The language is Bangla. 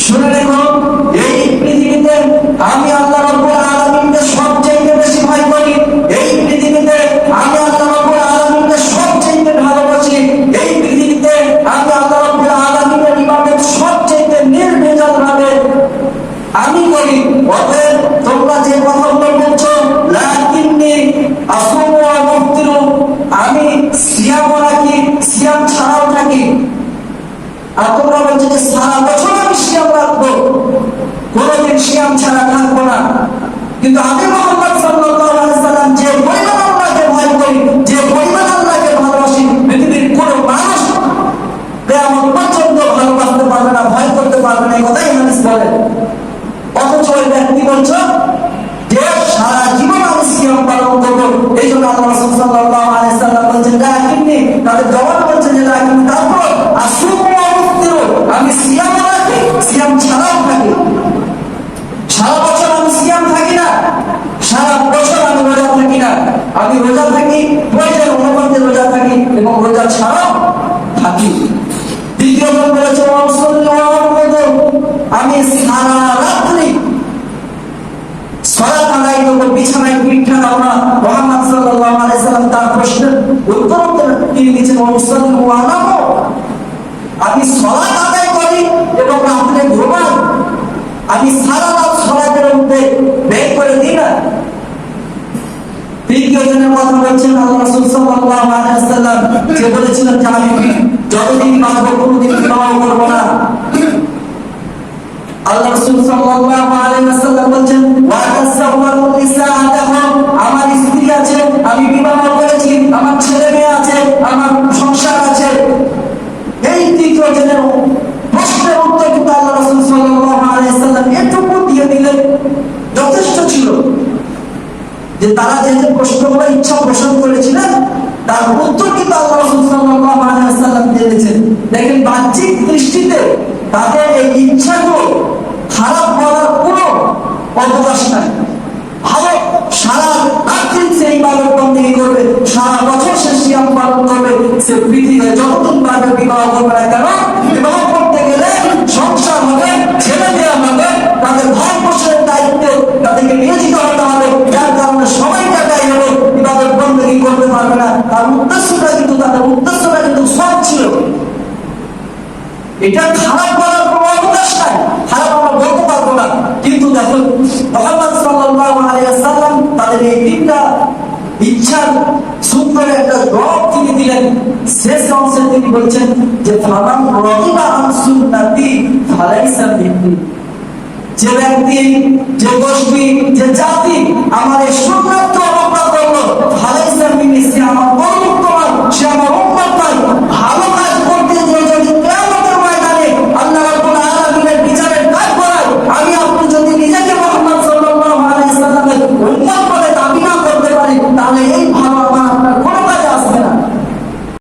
শুনে রেখো, এই পৃথিবীতে আমি আল্লাহ রব্বুল আলামিনকে সবচেয়ে বেশি ভয় করি। এই পৃথিবীতে আমি আল্লাহ রব্বুল আলামিনকে সবচেয়ে ভালোবাসি। এই পৃথিবীতে আমি আল্লাহ রব্বুল আলামিনের ইবাদত সবচেয়ে নির্ভেজাল ভাবে আমি করি। অতএব তোমরা যে কথাগুলো বলছো, লাকিন্নি আসুমু ওয়া মুফতিরু আমি সিয়াম রাখি, সিয়াম ছাড়াও থাকি। আর তোমরা সিয়াম পালন করব। এই জন্য আল্লাহ রাসূল সাল্লাল্লাহু আলাইহি সাল্লাম বলছেন লাকিন্নি তাদের জবাব বলছেন যে লাকিন্নি তারপর আসুমু ওয়া আমি সিয়াম রাখি সিয়াম ছাড়াও থাকি সারা বছর আমি সিয়াম থাকি না, সারা বছর আমি রোজা থাকি না। আমি রোজা থাকি প্রয়োজন অনুপাতে রোজা থাকি এবং রোজা ছাড়াও থাকি। দ্বিতীয় বলেছে আমি সারা রাত্রি সলাত আদায় করব বিছানায় পিঠা দাও না মোহাম্মদ সাল্লাল্লাহু আলাইহি সাল্লাম তার প্রশ্নের উত্তর উত্তর তিনি মুসলিম ওয়ানামো আমি সলাত আদায় করি এবং রাত্রে আমি সারা রাত মধ্যে ব্যয় করে দিই না। বলছেন বলেছিলেন যতদিন বাঁচবো, কোনোদিন আমার সংসার আছে। এই তৃতীয় জনের প্রশ্নের উত্তর কিন্তু আল্লাহ রাসূল আলাইহি এটুকু দিয়ে দিলেন। যথেষ্ট ছিল। যে তারা যে যে প্রশ্নগুলো ইচ্ছা পোষণ করেছিলেন, তার উত্তর কিন্তু আল্লাহ রাসূল আলাইহি দিয়েছেন। দেখেন বাহ্যিক দৃষ্টিতে তাদের এই ইচ্ছাগুলো খারাপ বলার কোনো অবকাশ সে পৃথিবীতে যতক্ষণ পারবে বিবাহ করবে না কেন? বিবাহ করতে গেলে সংসার হবে ছেলে মেয়ে হবে, তাদের ভয় পোষণের দায়িত্ব তাদেরকে নিয়োজিত হতে হবে যার কারণে সবাই টাকাই হলো বিবাহের বন্দী করতে পারবে না। তার উদ্দেশ্যটা কিন্তু, তাদের উদ্দেশ্যটা কিন্তু সব ছিল। এটা খারাপ বলার একটা দিলেন। অংশে তিনি বলছেন যে ব্যক্তি যে গোষ্ঠী যে জাতি আমার এই সুন্দর